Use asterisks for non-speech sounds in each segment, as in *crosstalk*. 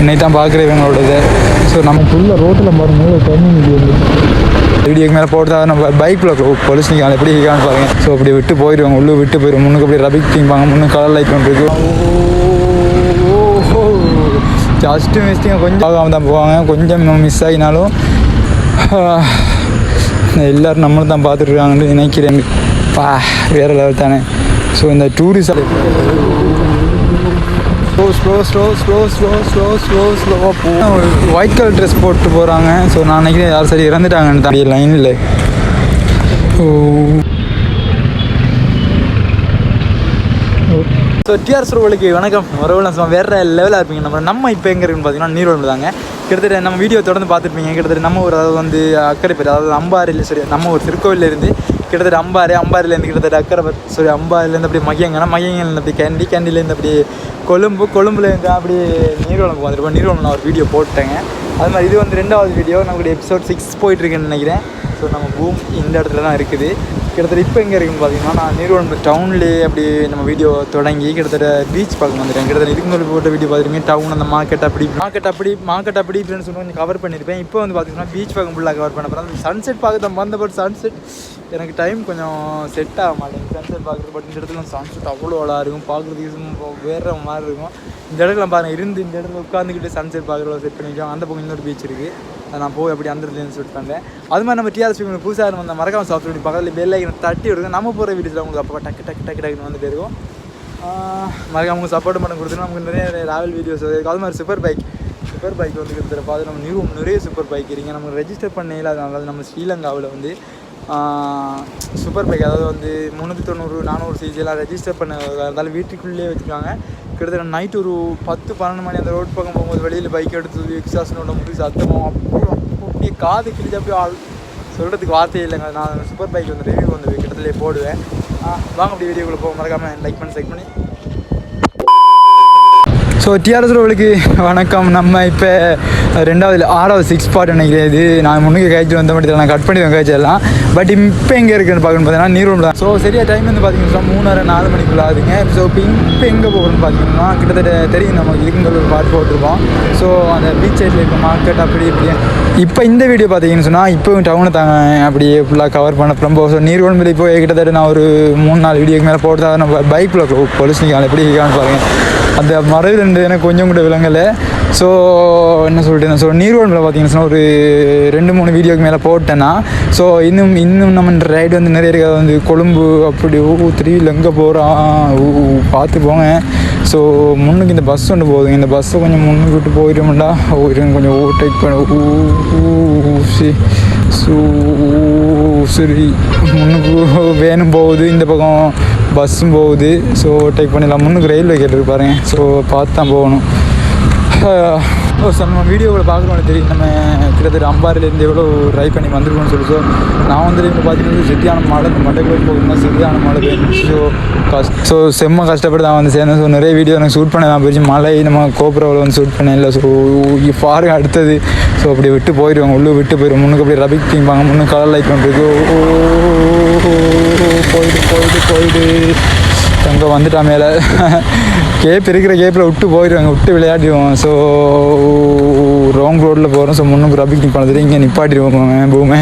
இன்னைக்கு தான் பார்க்குறேன் இவங்களோடது. ஸோ நம்ம ஃபுல்லாக ரோட்டில் டைமிங் தண்ணி வீடியோக்கு மேலே போட்டு தான் நம்ம பைக்கில் போலீஸ் நிற்காங்க எப்படி இருக்கான்னு பாருங்க. ஸோ அப்படி விட்டு போயிடுவாங்க. உள்ளே விட்டு போயிடும் முன்னுக்கு அப்படி ரபிக் திம்பாங்க முன்னுக்கு கலர் லைட் ஒன்று ஜஸ்ட்டு மிஸ்டிங்க கொஞ்சம் ஆகாம தான் போவாங்க. கொஞ்சம் மிஸ் ஆகினாலும் எல்லோரும் நம்மளும் தான் பார்த்துட்ருக்காங்கன்னு நினைக்கிறேன். பா வேறு லெவல் தானே. ஸோ இந்த tourist slow slow slow slow slow slow slow ஸ்லோவாக போகும் ஒயிட் கலர் ட்ரெஸ் போட்டு போகிறாங்க ஸோ நான் நினைக்கிறேன் யாரும் சரி இறந்துட்டாங்கன்னு தான். லைனில் ஓ. ஸோ டிஆர் சுருவலுக்கு வணக்கம். வரவெல்லாம் சும்மா வேறு லெவலாக இருப்பீங்க. நம்ம நம்ம இப்போ எங்கே இருக்குன்னு பார்த்தீங்கன்னா நீர்வழி தாங்க. கிட்டத்தட்ட நம்ம வீடியோ தொடர்ந்து பார்த்துருப்பீங்க கிட்டத்தட்ட நம்ம ஒரு அதாவது வந்து அக்கறை பேர் அதாவது அம்பாரில் சரி நம்ம ஒரு திருக்கோவிலேருந்து கிட்டத்தட்ட அம்பாறு அம்பாரிலேருந்து கிட்டத்தட்ட அக்கரை சாரி அம்பாரிலேருந்து அப்படி மகியங்கன்னா மகியங்கள்லேருந்து அப்படி கேண்டி கேண்டிலேருந்து அப்படி கொழும்பு கொழும்புலேருந்து அப்படி நீர்வளம் வந்துருப்போம் நீர்வளம் நான் ஒரு வீடியோ போட்டேங்க. அது மாதிரி இது வந்து ரெண்டாவது வீடியோ நம்மளுடைய எபிசோட் சிக்ஸ் போயிட்டுருக்குன்னு நினைக்கிறேன். ஸோ நம்ம பூம் இந்த இடத்துல தான் இருக்குது. கிட்டத்தட்ட இப்போ எங்கே இருக்குன்னு பார்த்தீங்கன்னா நான் நீர்வளம் டவுன்லேயே அப்படி நம்ம வீடியோ தொடங்கி கிட்டத்தட்ட பீச் பார்க்க வந்துட்டேன். கிட்டத்தட்ட இதுக்கு முன்னாடி போட்ட வீடியோ பார்த்துருக்கீங்க டவுன் அந்த மார்க்கெட் அப்படி மார்க்கெட் அப்படி மார்க்கெட் அப்படி இப்படின்னு சொல்லி கொஞ்சம் கவர் பண்ணியிருப்பேன். இப்போ வந்து பார்த்தீங்கன்னா பீச் பார்க்க ஃபுல்லாக கவர் பண்ண போகிறேன் சன்செட் பார்க்க தான் வந்த பட் சன்செட் எனக்கு டைம் கொஞ்சம் செட் ஆக மாட்டேங்குது. சன்செட் பார்க்குறது பட் இந்த இடத்துல சன்செட் அவ்வளோ அழகாக இருக்கும். பார்க்குறதுக்கு வேறு மாதிரி இருக்கும். இந்த இடத்துல பாருங்கள் இருந்து இந்த இடத்துல உட்காந்துக்கிட்டு சன்செட் பார்க்குறத செட் பண்ணிக்கலாம் அந்த பக்கம் இன்னொரு பீச் இருக்குது அதை நான் போய் அப்படி அந்த இடத்துல ஷூட் பண்ணுறேன் அது மாதிரி நம்ம டிஆர்எஸ் உங்களுக்கு புதுசாக வந்த மறக்காம சாப்பிட்டு பண்ணி பக்கத்தில் பெல் தட்டி விடுங்க. நம்ம போகிற வீடியோஸில் உங்களுக்கு அப்போ டக்கு டக்கு டக்கு டக்குன்னு வந்துட்டு இருக்கும். மறக்காம உங்களுக்கு சப்போர்ட் பண்ண கொடுத்துட்டு நமக்கு நிறைய ராவல் வீடியோஸ் அது மாதிரி சூப்பர் பைக் சூப்பர் பைக் வந்து கிட்டத்தட்ட பார்த்து நம்ம நியூ நிறைய சூப்பர் பைக் இருக்கீங்க நம்ம ரெஜிஸ்டர் பண்ணல அதனால நம்ம ஸ்ரீலங்காவில் வந்து சூப்பர் பைக் அதாவது வந்து முந்நூற்றி தொண்ணூறு நானூறு சிஜிலாம் ரெஜிஸ்டர் பண்ண இருந்தாலும் வீட்டுக்குள்ளேயே வச்சுருக்காங்க. கிட்டத்தட்ட நைட் ஒரு பத்து பன்னெண்டு மணி அந்த ரோட் பக்கம் போகும்போது வெளியில் பைக் எடுத்து எக்ஸாஸ்னோட முடிச்சு சத்தமும் அப்புறம் அப்படியே காது கிழிச்சு அப்படியே ஆள் சொல்கிறதுக்கு வார்த்தையே இல்லைங்க. நான் சூப்பர் பைக் வந்து ரிவ்யூ வந்து கிட்டத்தட்ட போடுவேன். வாங்க அப்படி வீடியோக்குள்ளே போக மறக்காமல் லைக் பண்ணி செக் பண்ணி. ஸோ டிஆர்எஸ் ரோலுக்கு வணக்கம். நம்ம இப்போ ரெண்டாவது ஆறாவது சிக்ஸ் பார்ட் நினைக்கிறேன் இது. நான் முன்னுக்கு காய்ச்சி வந்த மட்டும் நான் கட் பண்ணி காய்ச்சி எல்லாம் பட் இப்போ எங்கே இருக்குன்னு பார்க்கணும்னு பார்த்தீங்கன்னா நீரோம் தான். ஸோ சரியா டைம் வந்து பார்த்தீங்கன்னா மூணரை நாலு மணிக்குள்ள ஆகுதுங்க. ஸோ இப்போ இப்போ எங்கே போகணும்னு பார்த்தீங்கன்னா கிட்டத்தட்ட தெரியும் நம்ம இருக்குங்கிற ஒரு பார்ட் போட்டிருக்கோம். ஸோ அந்த பீச் சைடில் இருக்க மார்க்கெட் அப்படி இப்படி இப்போ இந்த வீடியோ பார்த்தீங்கன்னு சொன்னால் இப்போவும் டவுனை தாங்க. அப்படியே ஃபுல்லாக கவர் பண்ண ரொம்ப. ஸோ நீர்வழம்பில் இப்போ கிட்டத்தட்ட நான் ஒரு மூணு நாலு வீடியோக்கு மேலே போட்டு தான் நம்ம பைக்கில் பொலிசிக்கான எப்படி இருக்கான்னு பாருங்கள் அந்த மறைவில் இருந்து எனக்கு கொஞ்சம் கூட விளங்கலை ஸோ என்ன சொல்லிட்டு ஸோ நீர்வழம்பில் பார்த்தீங்கன்னா ஒரு ரெண்டு மூணு வீடியோக்கு மேலே போட்டேன்னா ஸோ இன்னும் இன்னும் நம்ம ரைடு வந்து நிறைய இருக்காது வந்து கொழும்பு அப்படி ஊ திருவியில் எங்கே போகிறான் ஊ பார்த்து போங்க ஸோ முன்னுக்கு இந்த பஸ் ஒன்று போகுதுங்க இந்த பஸ்ஸை கொஞ்சம் முன்னுக்கு விட்டு போயிட்டோம்டா ஒரு கொஞ்சம் ஓவர்டேக் பண்ண ஊசி சூ சரி முன்னுக்கு வேணும் போகுது இந்த பக்கம் பஸ்ஸும் போகுது. ஸோ ஓவர்டேக் பண்ணிடலாம். முன்னுக்கு ரயில்வே கேட்டு பாருங்க. ஸோ பார்த்து தான் போகணும். *laughs* ஓ சார் நம்ம வீடியோவில் பார்க்குறோம் தெரியும். நம்ம கிட்டத்தட்ட அம்பாரிலேருந்து எவ்வளோ ட்ரை பண்ணி வந்திருக்கோம்னு சொல்லி ஸோ நான் வந்து இப்போ பார்த்தீங்கன்னா சிட்டியான மழை இந்த மட்டைக்குள்ளே போகுதுன்னா சிட்டியான மழை ஸோ கஷ்ட ஸோ செம்ம கஷ்டப்பட்டு தான் வந்து சேர்ந்தேன். ஸோ நிறைய வீடியோ எனக்கு ஷூட் பண்ண தான் போயிடுச்சு மழை நம்ம கோபுரவில் வந்து ஷூட் பண்ணேன். இல்லை ஸோ பாருங்க அடுத்தது. ஸோ அப்படி விட்டு போயிடுவாங்க. உள்ளே விட்டு போயிடும் முன்னுக்கு அப்படியே ரபிக் தீம்பாங்க முன்னுக்கு கலர் லைட் பண்ணுறது போயிட்டு போயிட்டு போயிடு அங்கே வந்துட்டா மேலே. கேப் இருக்கிற கேப்பில் விட்டு போயிடுவாங்க விட்டு விளையாடிடுவோம் ஸோ போகிறோம் ஸோ முன்னும் ரபிக் நிப்பாடுறது இங்கே நிப்பாட்டிடுவோம் பூமே.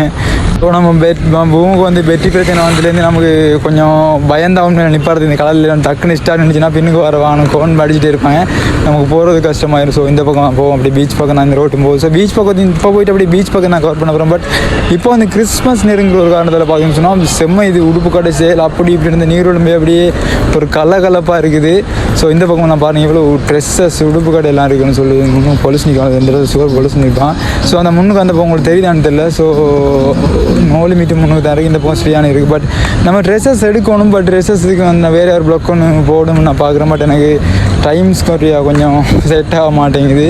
ஸோ நம்ம பெட் பூமுக்கு வந்து வெற்றி பிரச்சனை வந்ததுலேருந்து நமக்கு கொஞ்சம் பயந்தாவும் மேலே நிப்பாடுறது இந்த கடலில் டக்குன்னு ஸ்டார்ட் இருந்துச்சுன்னா பின்னுக்கு வர வாணும் கோன் அடிச்சுட்டே இருப்பாங்க. நமக்கு போகிறது கஷ்டமாயிரும். ஸோ இந்த பக்கம் போவோம். அப்படி பீச் பக்கம் நான் இந்த ரோட்டு போகுது. ஸோ பீச் பக்கம் இப்போ போயிட்டு அப்படி பீச் பக்கம் நான் கவர் பண்ண போகிறேன் பட் இப்போ வந்து கிறிஸ்மஸ் நெருங்குற ஒரு காரணத்தில் பார்த்தீங்கன்னு சொன்னால் செம்ம இது உடுப்பு கடை சேல் அப்படி இப்படி இருந்த நீரோடுமே அப்படியே ஒரு கலகலப்பாக இருக்குது. ஸோ இந்த பக்கம் நான் பாருங்கள் இவ்வளோ ட்ரெஸ்ஸஸ் உடுப்பு கடை எல்லாம் இருக்குன்னு சொல்லி இன்னும் பொலிஸ் நிற்கும் இந்த சுவர் பொலிஸ் தான் ஸோ அந்த முன்னுக்கு அந்த உங்களுக்கு தெரியுதான்னு தெரியல. ஸோ நோ லிமிட் முன்னுக்கு தான் இருக்குது இந்த பக்கம் இருக்குது பட் நம்ம ட்ரெஸ்ஸஸ் எடுக்கணும். பட் ட்ரெஸ்ஸஸுக்கு அந்த வேறு ஒரு ப்ளக் ஒன்று போடணும்னு நான் பார்க்குறேன் பட் எனக்கு டைம்ஸ் குறையா கொஞ்சம் செட் ஆக மாட்டேங்குது.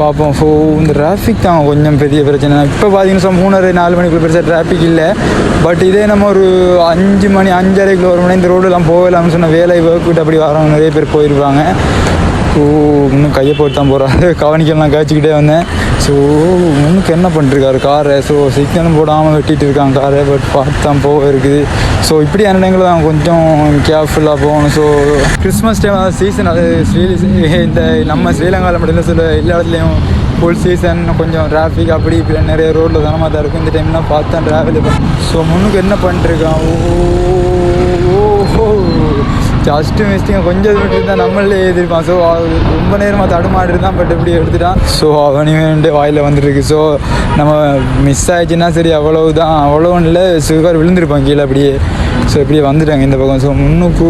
பார்ப்போம் ஸோ இந்த டிராஃபிக் தான் கொஞ்சம் பெரிய பிரச்சனை. இப்போ பார்த்தீங்கன்னா மூணரை நாலு மணிக்குள்ள பெருசாக டிராஃபிக் இல்லை. பட் இதே நம்ம ஒரு அஞ்சு மணி அஞ்சரைக்குள்ள ஒரு மணி இந்த ரோடெல்லாம் போகலாம்னு சொன்ன வேலை ஒர்க் அப்படி வரவங்க நிறைய பேர் போயிருப்பாங்க. ஓ இன்னும் கையை போட்டு தான் போகிறாரு கவனிக்கலாம் காய்ச்சிக்கிட்டே வந்தேன். ஸோ முன்னுக்கு என்ன பண்ணிருக்காரு? காரை ஸோ சிக்னலும் போடாமல் வெட்டிட்டு இருக்காங்க. காரை பட் பார்த்து தான் போக இருக்குது. ஸோ இப்படி இடங்களில் தான் கொஞ்சம் கேர்ஃபுல்லாக போகணும். ஸோ கிறிஸ்மஸ் டைம் அதாவது சீசன் அது ஸ்ரீ இந்த நம்ம ஸ்ரீலங்காவில் மட்டும் இல்லை சில எல்லா இடத்துலையும் ஃபுல் சீசன் கொஞ்சம் டிராஃபிக் அப்படி இப்படி நிறைய ரோட்டில் தானமாக தான் இருக்கும். இந்த டைம்லாம் பார்த்து தான் ட்ராவல் ஸோ முன்னுக்கு என்ன பண்ணிட்டுருக்கான் ஓ ஜஸ்ட்டு மிஸ்டிங்க கொஞ்சம் விட்டு தான் நம்மளே எதிர்ப்பான். ஸோ ரொம்ப நேரமாக தடுமாடி பட் இப்படி எடுத்துட்டான். ஸோ அவனையும் வாயில் வந்துருக்கு ஸோ நம்ம மிஸ் ஆயிடுச்சுன்னா சரி அவ்வளவு தான் அவ்வளோ இல்லை சுகர் விழுந்திருப்பான் கீழே அப்படியே. ஸோ இப்படியே வந்துட்டாங்க இந்த பக்கம். ஸோ முன்னுக்கு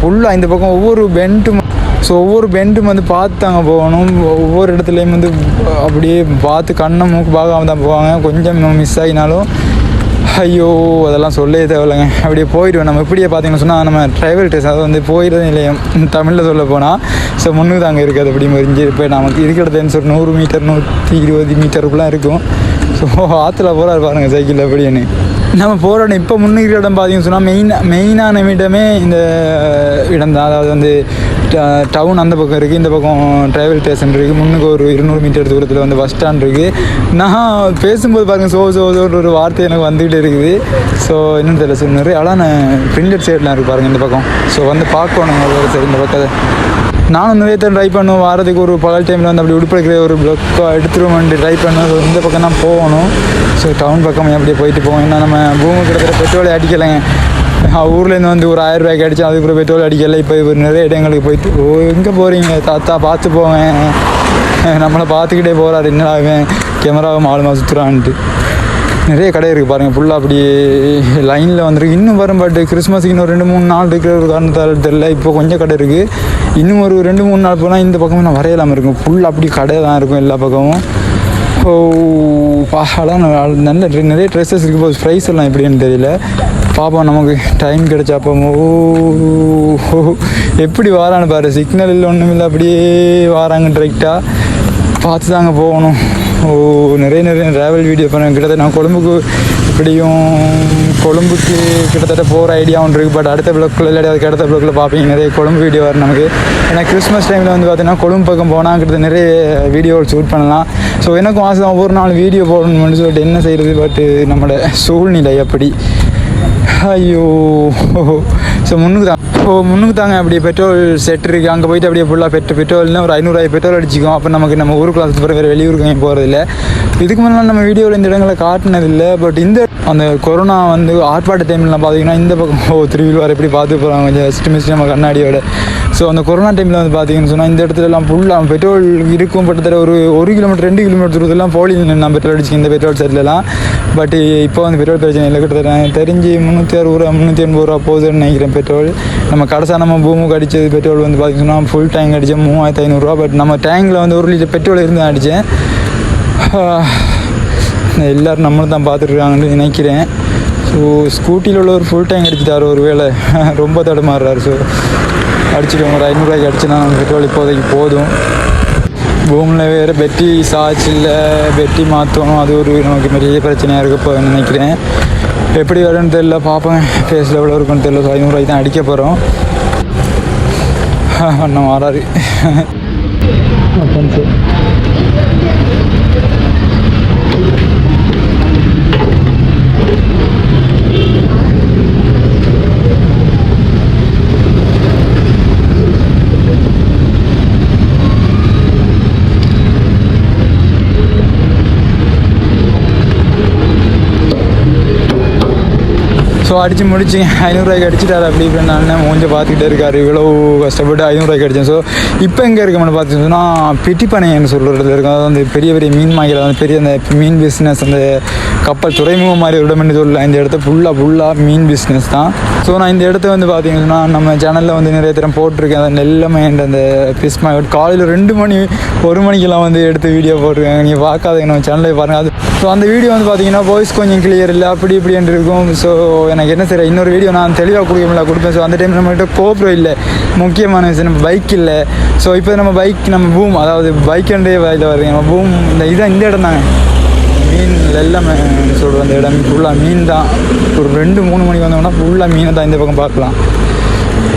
ஃபுல்லாக இந்த பக்கம் ஒவ்வொரு பெண்ட்டும் ஸோ ஒவ்வொரு பெண்டும் வந்து பார்த்தாங்க போகணும். ஒவ்வொரு இடத்துலையும் வந்து அப்படியே பார்த்து கண்ணை மூக்கு பார்க்காம தான் போவாங்க. கொஞ்சம் மிஸ் ஆகினாலும் ஐயோ அதெல்லாம் சொல்லவே தேவையில்லைங்க. அப்படியே போயிடுவோம் நம்ம இப்படியே பார்த்தீங்கன்னு சொன்னால் நம்ம ட்ரைவல் டெஸ்ட் அது வந்து போயிடுறது நிலையம் தமிழில் சொல்ல போனால் ஸோ முன்னுக்கு தாங்க இருக்குது அப்படி மறிஞ்சு இப்போ நமக்கு இருக்கிறது ஒரு நூறு மீட்டர் நூற்றி இருபது மீட்டருக்குலாம் இருக்கும். ஸோ ஆற்றுல போகிறாரு பாருங்க சைக்கிளில் அப்படின்னு நம்ம போகிற இடம் இப்போ முன்னுக்கு இடம் பார்த்தீங்கன்னு சொன்னால் மெயின் மெயினான இடமே இந்த இடம் தான் அதாவது வந்து டவுன் அந்த பக்கம் இருக்குது இந்த பக்கம் ட்ரைவல் ஸ்டேஷன் இருக்குது முன்னுக்கு ஒரு இருநூறு மீட்டர் தூரத்தில் வந்து பஸ் ஸ்டாண்ட் இருக்குது நான் பேசும்போது பாருங்கள் சோ சோ சோன்னு ஒரு வார்த்தை எனக்கு வந்துகிட்டு இருக்குது. ஸோ என்னென்னு தெரியல சொன்னார் ஆனால் நான் பிரிண்டட் சைட்லாம் இருக்குது பாருங்கள் இந்த பக்கம். ஸோ வந்து பார்க்கணும் ஒரு சரி இந்த பக்கத்தை. நானும் நிறைய டைம் ட்ரை பண்ணுவோம் வாரத்துக்கு ஒரு பகல் டைமில் வந்து அப்படி உடுப்படுக்கிற ஒரு பிளக்கோ எடுத்துருவோம் ட்ரை பண்ணுவோம் இந்த பக்கம் தான் போகணும். ஸோ டவுன் பக்கம் அப்படியே போயிட்டு போவோம். ஏன்னா நம்ம பூமி கிடக்கிற பெட்ரோலை அடிக்கலைங்க. ஊர்லேருந்து வந்து ஒரு ஆயிரம் ரூபாய்க்கு அடித்தோம் அதுக்கப்புறம் பெட்ரோல் அடிக்கல. இப்போ இவர் நிறைய இடங்களுக்கு போயிட்டு ஓ எங்கே போகிறீங்க தாத்தா பார்த்து போவேன். *laughs* நம்மளை பார்த்துக்கிட்டே போகிறாரு என்னடா கேமராவும் கேமராவை மாலுமா சுற்றுறான்ட்டு நிறைய கடை இருக்குது பாருங்கள் ஃபுல்லாக அப்படியே லைனில் வந்துருக்கு. இன்னும் வரும் பட் கிறிஸ்மஸுக்கு இன்னும் ரெண்டு மூணு நாள் இருக்கிற ஒரு காரணத்தால் தெரியல. இப்போ கொஞ்சம் கடை இருக்குது இன்னும் ஒரு ரெண்டு மூணு நாள் போனால் இந்த பக்கமும் நான் வரையலாமல் இருக்கும். ஃபுல்லாக அப்படி கடை தான் இருக்கும் எல்லா பக்கமும். ஓ பாலாம் நல்ல நிறைய ட்ரெஸ்ஸஸ் இருக்குது போது ப்ரைஸ் எல்லாம் எப்படின்னு தெரியல. பார்ப்போம் நமக்கு டைம் கிடைச்சாப்போ ஓ எப்படி வாரான்னு பாரு. சிக்னல் இல்லை ஒன்றும் இல்லை அப்படியே வாராங்க டிரெக்டாக பார்த்து தாங்க போகணும். நிறைய நிறைய ட்ராவல் வீடியோ பண்ணேன் கிட்டத்தட்ட நான் கொழும்புக்கு இப்படியும் கொழும்புக்கு கிட்டத்தட்ட போகிற ஐடியா ஒன்று இருக்குது பட் அடுத்த பிளாக்கில் இல்லாட்டி அதுக்கு அடுத்த பிளாக்கில் பார்ப்பீங்க நிறைய கொழும்பு வீடியோ வரும் நமக்கு. ஏன்னா கிறிஸ்மஸ் டைமில் வந்து பார்த்தீங்கன்னா கொழும்பு பக்கம் போனால் கிட்டத்தட்ட நிறைய வீடியோ ஷூட் பண்ணலாம். ஸோ எனக்கும் ஆசை தான் ஒவ்வொரு நாள் வீடியோ போடணும்னு சொல்லிட்டு என்ன செய்கிறது பட் நம்மளோட சூழ்நிலை அப்படி. ஐயோ. ஸோ முன்னுக்கு தான். இப்போது முன்னுக்கு தாங்க அப்படியே பெட்ரோல் செட் இருக்குது அங்கே போயிட்டு அப்படியே ஃபுல்லாக பெட்ரோல் பெட்ரோல்னா ஒரு ஐநூறுரூவாய் பெட்ரோல் அடிச்சிக்கும். அப்போ நமக்கு நம்ம ஊருக்குள்ள சுற்றி வேறு வெளியூருக்கு எங்கேயும் போகிறதில்ல இதுக்கு முன்னாடி நம்ம வீடியோவில் இந்த இடங்களை காட்டினதில்லை. பட் இந்த அந்த கொரோனா வந்து ஆர்ப்பாட்ட டைம்லாம் பார்த்தீங்கன்னா இந்த பக்கம் ஓ திருவிழ்வார் எப்படி பார்த்து போகிறாங்க கொஞ்சம் ஜஸ்ட் நம்ம கண்ணாடியோட. ஸோ அந்த கொரோனா டைமில் வந்து பார்த்தீங்கன்னு சொன்னால் இந்த இடத்துல எல்லாம் ஃபுல்லாக பெட்ரோல் இருக்கும். கிட்டத்தட்ட ஒரு ஒரு கிலோமீட்டர் ரெண்டு கிலோமீட்டர் தூரத்துலாம் போலி நான் பெட்ரோல் அடிச்சு இந்த பெட்ரோல் செட்லலாம் பட் இப்போ வந்து பெட்ரோல் பிரச்சனை இல்லை. கிட்டத்தட்ட தெரிஞ்சு முந்நூற்றி அறுபது ரூபா முந்நூற்றி எண்பது ரூபா போகுதுன்னு நினைக்கிறேன் பெட்ரோல் நம்ம கடைசா நம்ம பூமுக்கு அடித்தது பெட்ரோல் வந்து பார்த்தீங்கன்னா ஃபுல் டேங்க் அடித்தேன் மூவாயிரத்து ஐநூறுரூவா பட் நம்ம டேங்கில் வந்து ஒரு லிட்டர் பெட்ரோல் இருந்து அடித்தேன் எல்லோரும் நம்மளும் தான் *sighs* பார்த்துட்ருக்காங்கன்னு நினைக்கிறேன். ஸோ ஸ்கூட்டியில் உள்ள ஒரு ஃபுல் டேங்க் அடிச்சுட்டார் ஒரு வேலை *laughs* ரொம்ப தடுமாறுறாரு. ஸோ அடிச்சுட்டு ஒரு ஐநூறுரூவாய்க்கு அடிச்சுனா பெட்ரோல் இப்போதைக்கு போதும். பூமியில் வேறு பெட்டி சார்ஜ் இல்லை. பெட்டி மாற்றணும் அது ஒரு நமக்கு பெரிய பிரச்சனையாக இருக்க இப்போ நினைக்கிறேன். எப்படி வரும்னு தெரில பார்ப்பேன் ஃபேஸில் எவ்வளோ இருக்குன்னு தெரியல. ஸோ ஐநூறுரூவாய்க்கு தான் அடிக்க போகிறோம் அண்ணன் வராரு ஸோ அடித்து முடிச்சு ஐநூறுரூவாய்க்கு அடிச்சிட்டாரு. அப்படி இப்படி நான் மூஞ்ச பார்த்துக்கிட்டே இருக்காரு. இவ்வளோ கஷ்டப்பட்டு ஐநூறுரூவாய்க்கு அடித்தேன் ஸோ இப்போ எங்கே இருக்கோம்னு பார்த்தீங்கன்னா பிட்டிப்பனைன்னு சொல்கிற இடத்துல இருக்கும். அதாவது வந்து பெரிய பெரிய மீன் மாய்க்கிற வந்து பெரிய அந்த மீன் பிஸ்னஸ் அந்த கப்பல் துறைமுகம் மாதிரி ஒரு இடம்னு சொல்லலாம் இந்த இடத்த ஃபுல்லாக ஃபுல்லாக மீன் பிஸ்னஸ் தான். ஸோ நான் இந்த இடத்த வந்து பார்த்தீங்கன்னா நம்ம சேனலில் வந்து நிறைய தரம் போட்டிருக்கேன். அந்த நெல்லமை அந்த ஃபிஷ் மார்க்கெட் காலையில் ரெண்டு மணி ஒரு மணிக்கெல்லாம் வந்து எடுத்து வீடியோ போட்டிருக்கேன். நீங்கள் பார்க்காத நம்ம சேனலில் பாருங்கள் அது ஸோ அந்த வீடியோ வந்து பார்த்தீங்கன்னா வாய்ஸ் கொஞ்சம் கிளியர் இல்லை அப்படி இப்படின்ட்டு இருக்கும். ஸோ எனக்கு என்ன சரி இன்னொரு வீடியோ நான் தெளிவாக கொடுக்க முடியல கொடுப்பேன். ஸோ அந்த டைம் நம்மகிட்ட கோப்ரோ இல்லை. முக்கியமான விஷயம் நம்ம பைக் இல்லை. ஸோ இப்போ நம்ம பைக் நம்ம பூம் அதாவது பைக் அண்டே இதில் வருது நம்ம பூம் இந்த இதான் இந்த இடம் தாங்க. மீன் எல்லாமே சொல்கிற அந்த இடம். ஃபுல்லாக மீன் தான் ஒரு ரெண்டு மூணு மணிக்கு வந்தோம்னா ஃபுல்லாக மீனை தான் இந்த பக்கம் பார்க்கலாம்.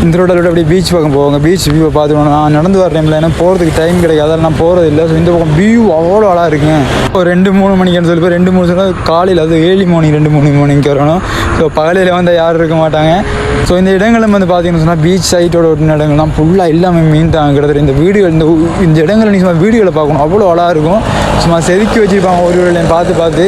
இந்த ரோட்டில் அப்படியே பீச் பக்கம் போவாங்க. பீச் வியூவை பார்த்துக்கணும் நான் நடந்து வர டைமில் எனக்கு போகிறதுக்கு டைம் கிடைக்காது. அதெல்லாம் நான் போகிறது இல்லை. ஸோ இந்த பக்கம் வியூ அவ்வளோ அழகாக இருக்குங்க ஒரு ரெண்டு மூணு மணிக்குன்னு சொல்லி ரெண்டு மூணு சொன்னால் காலையில் அது ஏழு மார்னிங் ரெண்டு மூணு மணிக்கு வரணும். ஸோ பகலில் வந்து யாரும் இருக்க மாட்டாங்க. ஸோ இந்த இடங்களும் வந்து பார்த்தீங்கன்னு சொன்னால் பீச் சைட்டோட ஒட்டின இடங்கள்லாம் ஃபுல்லாக எல்லாமே மீன் தான். கிட்டத்தட்ட இந்த வீடுகள் இந்த இந்த இடங்களை நீங்கள் சும்மா வீடுகளை பார்க்கணும். அவ்வளோ அழகாக இருக்கும். சும்மா செதுக்கி வச்சுருப்பாங்க ஒரு வேலையும் பார்த்து பார்த்து.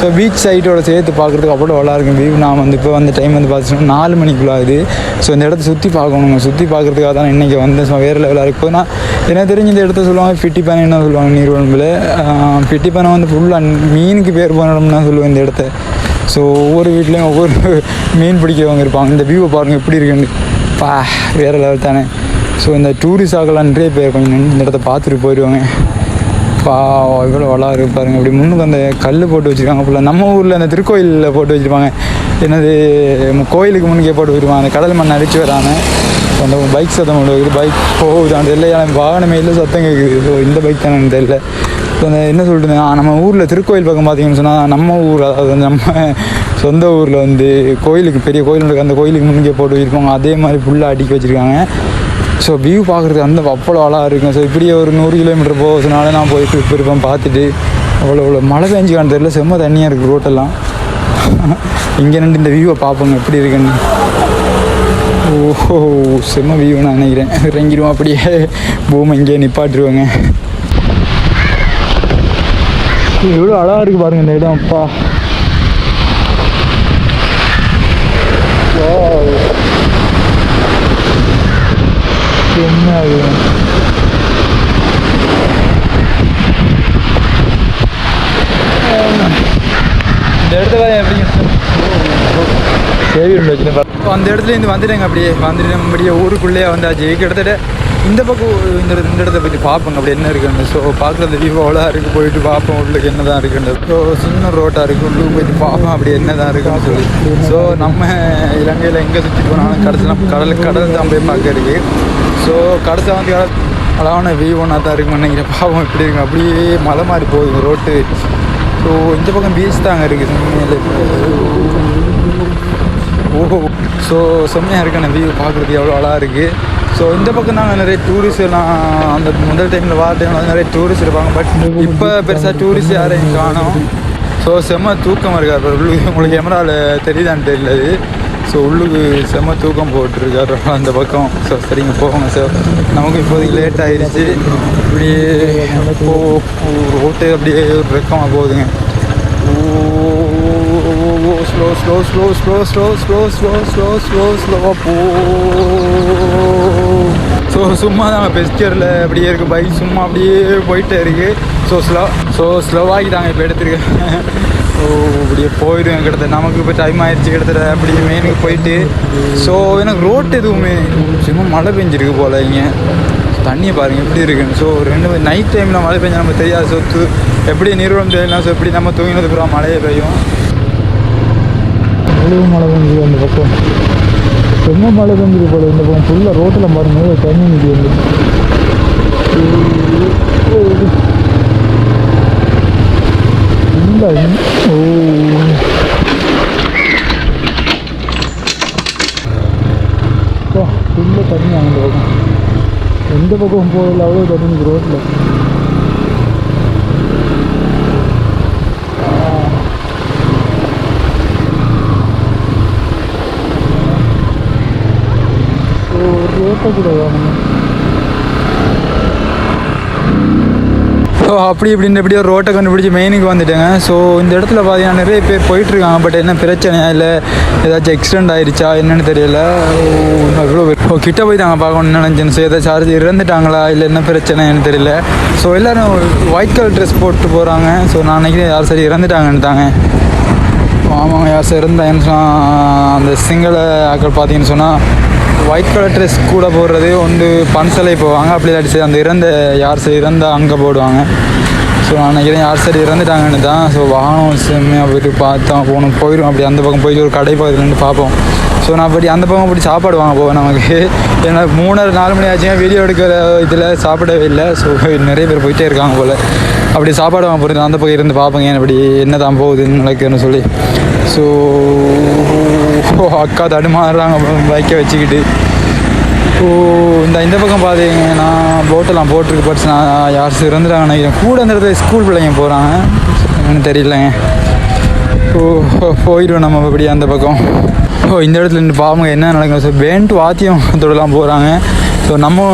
ஸோ பீச் சைட்டோட சேர்த்து பார்க்குறதுக்கு அவ்வளோ அழகாக இருக்கும். வியூ நான் வந்து இப்போ வந்த டைம் வந்து பார்த்தீங்கன்னா நாலு மணிக்குள்ள ஆகுது ஸோ இந்த இடத்த சுற்றி பார்க்கணுங்க. சுற்றி பார்க்குறதுக்காக தான் இன்றைக்கி வந்து சும்மா வேறு லெவலாக இருக்கும் நான் எனக்கு தெரிஞ்சு இந்த இடத்த சொல்லுவாங்க பிட்டி பானை என்ன சொல்லுவாங்க நீர்வழம்பில் பிட்டி பானை வந்து ஃபுல்லாக மீனுக்கு பேர் போன இடம்னு சொல்லுவேன் இந்த இடத்த. ஸோ ஒவ்வொரு வீட்லேயும் ஒவ்வொரு மீன் பிடிக்கிறவங்க இருப்பாங்க. இந்த வியூவை பாருங்கள் எப்படி இருக்குன்னு. பா வேறு லெவல் தானே. ஸோ இந்த டூரிஸ்ட் ஆகலாம் நிறைய பேர் கொஞ்சம் இந்த இடத்த பார்த்துட்டு போயிடுவாங்க பா இவ்வளோ வளா இருப்பாருங்க பாருங்க. அப்படி முன்னுக்கு அந்த கல் போட்டு வச்சுருக்காங்க ஃபுல்லாக நம்ம ஊரில் அந்த திருக்கோயிலில் போட்டு வச்சுருப்பாங்க. என்னது நம்ம கோயிலுக்கு முன்னுக்கே போட்டு வருவான் கடல் மண் அடிச்சு வராம அந்த பைக் சத்தம் கொண்டு வைக்குது பைக் போகுது அந்த இல்லை வாகனமே இல்லை சத்தம் கேட்குது ஸோ இந்த பைக் தானே எனக்கு தெரியல ஸோ அந்த என்ன சொல்லிட்டு நம்ம ஊரில் திருக்கோயில் பக்கம் பார்த்தீங்கன்னு சொன்னால் நம்ம ஊர் அதாவது வந்து நம்ம சொந்த ஊரில் வந்து கோயிலுக்கு பெரிய கோயில் இருக்குது அந்த கோயிலுக்கு முன்னுக்கே போட்டு வச்சுருப்பாங்க அதே மாதிரி ஃபுல்லாக அடிக்க வச்சுருக்காங்க. ஸோ வியூ பார்க்குறதுக்கு அந்த அவ்வளோ அழகாக இருக்கும். ஸோ இப்படியே ஒரு நூறு கிலோமீட்டர் போகிறதுனால நான் போய் இப்போ இருப்பேன் பார்த்துட்டு. அவ்வளோ அவ்வளோ மழை பெஞ்சு காண தெரியல. செம்ம தண்ணியாக இருக்குது ரோட்டெல்லாம் இங்கே நின்று இந்த வியூவை பார்ப்போங்க. எப்படி இருக்குன்னு. ஓஹோ செம்ம வியூ நான் நினைக்கிறேன். இறங்கிடுவோம் அப்படியே. பூமை இங்கேயே நிப்பாட்டிருவாங்க. எவ்வளோ அழகாக இருக்குது பாருங்கள் இந்த இடம் அப்பா Wow. செம்மையாக இருக்குது இந்த இடத்துல எப்படி வந்து இப்போ அந்த இடத்துல இருந்து வந்துட்டேங்க அப்படியே. வந்துட்டு நம்ம அப்படியே ஊருக்குள்ளேயே வந்தாச்சு. கிட்டத்தட்ட இந்த பக்கம் இந்த இந்த இடத்த பற்றி பார்ப்போங்க. அப்படி என்ன இருக்குன்னு. ஸோ பார்க்குறது வியூ அவ்வளோ இருக்குது போயிட்டு பார்ப்போம். உள்ளுக்கு என்ன தான் இருக்குன்னு. ஸோ சின்ன ரோட்டாக இருக்குது உள்ளுக்கு போயிட்டு பார்ப்போம். அப்படி என்ன தான் இருக்குன்னு சொல்லி. ஸோ நம்ம இலங்கையில் எங்கே சுற்றி போனாலும் கடைசியில் நம்ம கடல் கடல் தான் போய் பார்க்க இருக்குது ஸோ கடைசியில் வந்து அழகான வியூ ஒன்றா தான் இருக்குன்னு நினைக்கிறேன். பாவம் இப்படி இருக்கு. அப்படியே மலை மாதிரி போகுது. ரோட்டு ஸோ இந்த பக்கம் பீச் தாங்க இருக்குது ஓஹோ ஸோ செம்மையாக இருக்கு. அந்த வியூ பார்க்குறதுக்கு எவ்வளோ அழகாக இருக்குது ஸோ இந்த பக்கம் தான் நிறைய டூரிஸ்ட் எல்லாம் அந்த முதல் டைமில் வர டைமில் வந்து நிறைய டூரிஸ்ட் இருப்பாங்க. பட் இப்போ பெருசாக டூரிஸ்ட் யாரையும் காணோம். ஸோ செம்ம தூக்கம் இருக்கார் உள்ளுக்கு உங்களுக்கு கேமராவில் தெரியுதான்னு தெரியல அது ஸோ உள்ளுக்கு செம்ம தூக்கம் போட்டிருக்காரு. அந்த பக்கம். ஸோ சரிங்க போவோங்க சார் நமக்கு இப்போதைக்கு லேட் ஆகிடுச்சு இப்படியே ரோட்டு அப்படியே ஒரு ரெக்கமாக போகுதுங்க. ஓ slow slow slow slow slow slow slow slow slow ஸ்லோவாக போ ஸோ சும்மா தான் பெஸ்டரில் அப்படியே இருக்குது பைக் சும்மா அப்படியே போயிட்டே இருக்குது ஸோ ஸ்லோ ஸோ ஸ்லோவாகி தாங்க இப்போ எடுத்துருக்கேன் ஸோ அப்படியே போயிடுவேன் கிட்டத்தட்ட நமக்கு இப்போ டைம் ஆயிடுச்சு கிட்டத்தட்ட அப்படியே மெயினுக்கு போயிட்டு ஸோ எனக்கு ரோட் எதுவுமே சும்மா மழை பெஞ்சிருக்கு போல் இங்கே தண்ணியை பாருங்கள் எப்படி இருக்குன்னு ஸோ ரெண்டு நைட் டைமில் மழை பெஞ்சால் நம்ம தெரியாது சொத்து எப்படி நிறுவனம் தெரியலாம் ஸோ எப்படி நம்ம தூங்கினதுக்கு அப்புறம் மழையே பெய்யும் அவ்வளோ மழை பெஞ்சு அந்த பக்கம். செம்ம மழை பெஞ்சது போல இந்த பக்கம் ஃபுல்லாக ரோட்டில் பாருங்க தண்ணி நிற்கி வந்து இல்லை ஓ. ஃபுல்லாக தண்ணி அந்த பக்கம். எந்த பக்கம் போகல அவ்வளோ தண்ணி ரோட்டில் ரோட்டை ஸோ அப்படி இப்படின்னு எப்படியோ ரோட்டை கண்டுபிடிச்சி மெயினுக்கு வந்துட்டேங்க. ஸோ இந்த இடத்துல பார்த்தீங்கன்னா நிறைய பேர் போயிட்டுருக்காங்க. பட் என்ன பிரச்சனையா இல்லை? ஏதாச்சும் எக்ஸ்டெண்ட் ஆயிடுச்சா என்னென்னு தெரியல. இவ்வளோ ஓ கிட்ட போய் தாங்க பார்க்கணும்னு நினச்சேன். ஸோ ஏதாச்சும் சார்ஜ் இறந்துட்டாங்களா? இல்லை என்ன பிரச்சனைன்னு தெரியல. ஸோ எல்லோரும் ஒயிட் கலர் ட்ரெஸ் போட்டு போகிறாங்க ஸோ நான் நினைக்கிறேன் யார் சரி இறந்துட்டாங்கன்னு தாங்க. யார் சார் இருந்தாங்கன்னு சொன்னால் அந்த சிங்கள ஆக்கள் பார்த்தீங்கன்னு சொன்னால் ஒயிட் கலர் ட்ரெஸ் கூட போடுறது ஒன்று பன்சலை போவாங்க அப்படி இல்லாட்டி அந்த இறந்த யார் சார் இறந்தால் அங்கே போடுவாங்க. ஸோ நான் நினைக்கிறேன் யார் சரி இறந்துட்டாங்கன்னு தான் ஸோ வாகனம் செம்மையாக போயிட்டு பார்த்தோம் போகணும் போயிடும் அப்படி அந்த பக்கம் போயிட்டு ஒரு கடை பக்கத்தில் பார்ப்போம். ஸோ நான் அப்படி அந்த பக்கம் அப்படி சாப்பாடு வாங்க போவேன் நமக்கு. ஏன்னா மூணு நாலு மணி ஆச்சுன்னா வீடியோ எடுக்கிற இதில் சாப்பிடவே இல்லை. ஸோ நிறைய பேர் போயிட்டே இருக்காங்க போல். அப்படி சாப்பாடு வாங்க போகிறது அந்த பக்கம் இருந்து பார்ப்பேங்க அப்படி என்ன தான் போகுதுன்னு நடக்குதுன்னு சொல்லி. ஸோ ஓ அக்கா தடுமாறுறாங்க பைக்கை வச்சுக்கிட்டு. ஓ இந்த இந்த பக்கம் பார்த்தீங்கன்னா போட்டெல்லாம் போட்டிருக்கு பட்ஸ் நான் யார் இறந்துட்டாங்க நினைக்கிறேன். கூட இந்த இடத்துல ஸ்கூல் பிள்ளைங்க போகிறாங்க எனக்கு தெரியலங்க. ஓ போயிடுவோம் நம்ம இப்படி அந்த பக்கம். ஓ இந்த இடத்துல நின்று பாவங்க என்ன நடக்கும் ஸோ பேண்ட் வாத்தியம் தொடலாம் போகிறாங்க ஸோ நம்ம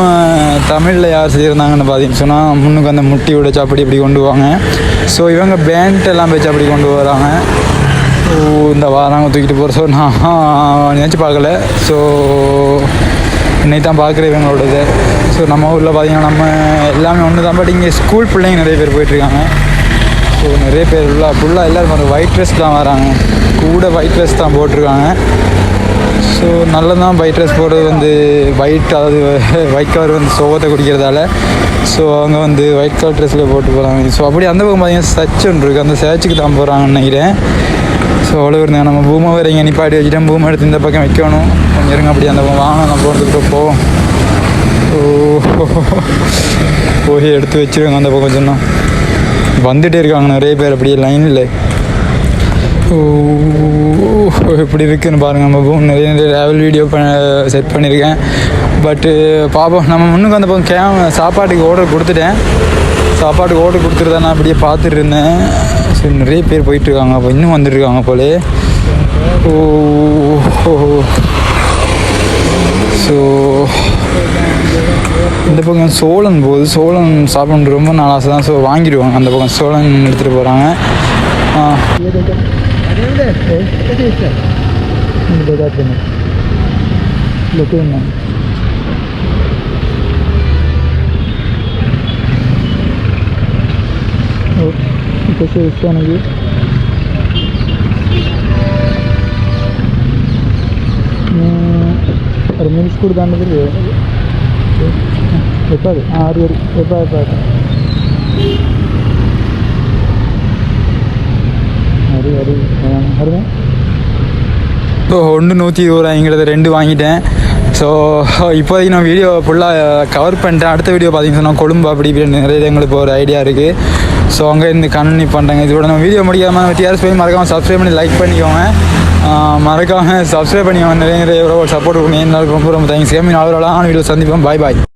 தமிழில் யார் செய்யிருந்தாங்கன்னு பார்த்தீங்கன்னு சொன்னால் முன்னுக்கு அந்த முட்டி உடைச்சு அப்படி இப்படி கொண்டு போவாங்க. ஸோ இவங்க பேண்ட் எல்லாம் வச்சு அப்படி கொண்டு வராங்க ஓ இந்த வாராங்க தூக்கிட்டு போகிற ஸோ நான் நினச்சி பார்க்கல. ஸோ இன்னைக்கு தான் பார்க்குறேன் இவங்களோட இதை ஸோ நம்ம ஊரில் பார்த்தீங்கன்னா நம்ம எல்லாமே ஒன்று தான் பட் இங்கே ஸ்கூல் பிள்ளைங்க நிறைய பேர் போயிட்டுருக்காங்க. ஸோ நிறைய பேர் ஃபுல்லாக ஃபுல்லாக எல்லோரும் அந்த ஒயிட் ட்ரெஸ் தான் வராங்க. கூட ஒயிட் ட்ரெஸ் தான் போட்டிருக்காங்க. ஸோ நல்லதான் ஒயிட் ட்ரெஸ் போடுறது வந்து ஒயிட் அதாவது ஒயிட் கலர் வந்து சோகத்தை குடிக்கிறதால. ஸோ அவங்க வந்து ஒயிட் கலர் ட்ரெஸ்ஸில் போட்டு போகிறாங்க ஸோ அப்படி அந்த பக்கம் பார்த்தீங்கன்னா சர்ச் ஒன்று இருக்குது அந்த சர்ச்சுக்கு தான் போகிறாங்கன்னு நினைக்கிறேன். ஸோ அவ்வளோ இருந்தாங்க நம்ம பூமை வேறு இங்கே நிப்பாட்டி வச்சுட்டேன். பூமை எடுத்து இந்த பக்கம் வைக்கணும். கொஞ்சம் இருங்க அப்படி அந்த பக்கம் வாங்க நம்ம போகிறதுக்கு போவோம் ஓ போய் எடுத்து வச்சிருவாங்க அந்த பக்கம் சொன்னால் வந்துட்டே இருக்காங்க நிறைய பேர். அப்படியே லைனில் ஓ எப்படி இருக்குன்னு பாருங்கள் நம்ம பூம் நிறைய நிறைய ட்ராவல் வீடியோ பண்ண செட் பண்ணியிருக்கேன் பட்டு பார்ப்போம் நம்ம முன்னுக்கு அந்த பக்கம் கே சாப்பாட்டுக்கு ஆர்டர் கொடுத்துட்டேன். சாப்பாட்டுக்கு ஆர்டர் கொடுத்துட்டு நான் அப்படியே பார்த்துட்டு இருந்தேன். ஸோ நிறைய பேர் போயிட்டுருக்காங்க. அப்போ இன்னும் வந்துட்டுருக்காங்க போலே. ஓ ஸோ இந்த பக்கம் சோளன் போகுது. சோளன் சாப்பிட்றது ரொம்ப நாள் ஆசை தான். ஸோ வாங்கிடுவாங்க. அந்த பக்கம் சோளன் எடுத்துகிட்டு போகிறாங்க করতেছে দেখতে অনেকে ஒரு மினிட்ஸ் கூட தான் இருக்குது எப்போ அது? ஆறு பேர் எப்போ எப்போ அது அது அருமை ஸோ ஒன்று நூற்றி இருபது ரூபாய்ங்கிறத ரெண்டு வாங்கிட்டேன். ஸோ இப்போதைக்கு நான் வீடியோ ஃபுல்லாக கவர் பண்ணிட்டேன். அடுத்த வீடியோ பார்த்தீங்கன்னா கொழும்பு அப்படி இப்படின்னு நிறைய இடங்களுக்கு ஒரு ஐடியா இருக்குது ஸோ அங்கே இருந்து கண்டினியூ பண்ணுறேங்க இதோட நம்ம வீடியோ முடிக்காமல் டிஆர்எஸ் போய் மறக்காமல் சப்ஸ்கிரைப் பண்ணி லைக் பண்ணிக்கோங்க. மறக்காமல் சப்ஸ்கிரைப் பண்ணிக்கோங்க. நிறைய நிறைய சப்போர்ட் கொடுங்க. என்னாலும் ரொம்ப ரொம்ப தேங்க்ஸ் கேமிங் அவ்வளோ வீடியோ சந்திப்போம். பாய் பாய்